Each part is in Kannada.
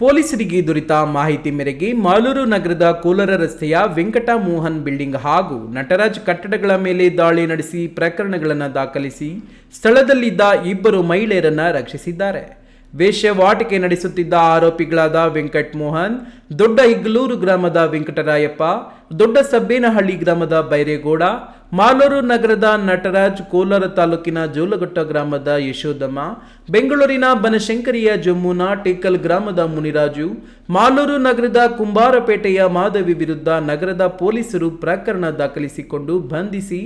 ಪೊಲೀಸರಿಗೆ ದೊರೆತ ಮಾಹಿತಿ ಮೇರೆಗೆ ಮಾಲೂರು ನಗರದ ಕೋಲಾರ ರಸ್ತೆಯ ವೆಂಕಟ ಮೋಹನ್ ಬಿಲ್ಡಿಂಗ್ ಹಾಗೂ ನಟರಾಜ್ ಕಟ್ಟಡಗಳ ಮೇಲೆ ದಾಳಿ ನಡೆಸಿ ಪ್ರಕರಣಗಳನ್ನು ದಾಖಲಿಸಿ ಸ್ಥಳದಲ್ಲಿದ್ದ ಇಬ್ಬರು ಮಹಿಳೆಯರನ್ನು ರಕ್ಷಿಸಿದ್ದಾರೆ. ವೇಶ್ಯವಾಟಿಕೆ ನಡೆಸುತ್ತಿದ್ದ ಆರೋಪಿಗಳಾದ ವೆಂಕಟ್ ಮೋಹನ್ ದೊಡ್ಡ ಹಿಗ್ಲೂರು ಗ್ರಾಮದ ವೆಂಕಟರಾಯಪ್ಪ, ದೊಡ್ಡ ಸಬ್ಬೇನಹಳ್ಳಿ ಗ್ರಾಮದ ಬೈರೇಗೌಡ ಮಾಲೂರು ನಗರದ ನಟರಾಜ್ ಕೋಲಾರ ತಾಲೂಕಿನ ಜೋಲಘಟ್ಟ ಗ್ರಾಮದ ಯಶೋದಮ್ಮ ಬೆಂಗಳೂರಿನ ಬನಶಂಕರಿಯ ಜಮ್ಮುನ ಟೇಕಲ್ ಗ್ರಾಮದ ಮುನಿರಾಜು, ಮಾಲೂರು ನಗರದ ಕುಂಬಾರಪೇಟೆಯ ಮಾಧವಿ ವಿರುದ್ಧ ನಗರದ ಪೊಲೀಸರು ಪ್ರಕರಣ ದಾಖಲಿಸಿಕೊಂಡು ಬಂಧಿಸಿ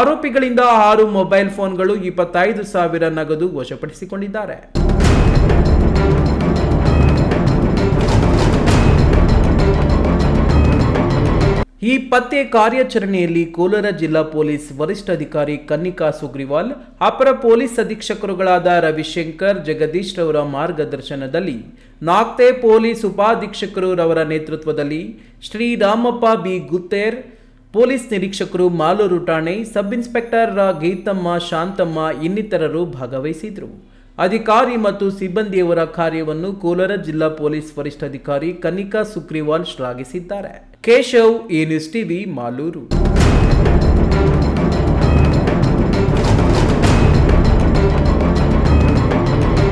ಆರೋಪಿಗಳಿಂದ ಆರು ಮೊಬೈಲ್ ಫೋನ್ಗಳು ಇಪ್ಪತ್ತೈದು ಸಾವಿರ ನಗದು ವಶಪಡಿಸಿಕೊಂಡಿದ್ದಾರೆ. ಈ ಪತ್ತೆ ಕಾರ್ಯಾಚರಣೆಯಲ್ಲಿ ಕೋಲಾರ ಜಿಲ್ಲಾ ಪೊಲೀಸ್ ವರಿಷ್ಠಾಧಿಕಾರಿ ಕನ್ನಿಕಾ ಸುಗ್ರಿವಾಲ್, ಅಪರ ಪೊಲೀಸ್ ಅಧೀಕ್ಷಕರುಗಳಾದ ರವಿಶಂಕರ್, ಜಗದೀಶ್ ರವರ ಮಾರ್ಗದರ್ಶನದಲ್ಲಿ ನಾಕ್ತೆ ಪೊಲೀಸ್ ಉಪಾಧೀಕ್ಷಕರು ರವರ ನೇತೃತ್ವದಲ್ಲಿ ಶ್ರೀರಾಮಪ್ಪ ಬಿ. ಗುತ್ತೇರ್, ಪೊಲೀಸ್ ನಿರೀಕ್ಷಕರು ಮಾಲೂರು ಠಾಣೆ, ಸಬ್ ಇನ್ಸ್ಪೆಕ್ಟರ್ ರ. ಗೀತಮ್ಮ, ಶಾಂತಮ್ಮ ಇನ್ನಿತರರು ಭಾಗವಹಿಸಿದರು ಅಧಿಕಾರಿ ಮತ್ತು ಸಿಬ್ಬಂದಿಯವರ ಕಾರ್ಯವನ್ನು ಕೋಲಾರ ಜಿಲ್ಲಾ ಪೊಲೀಸ್ ವರಿಷ್ಠಾಧಿಕಾರಿ ಕನ್ನಿಕಾ ಸುಗ್ರಿವಾಲ್ ಶ್ಲಾಘಿಸಿದ್ದಾರೆ. కేశవ్ ఈ న్యూస్ టీవీ మాలూరు.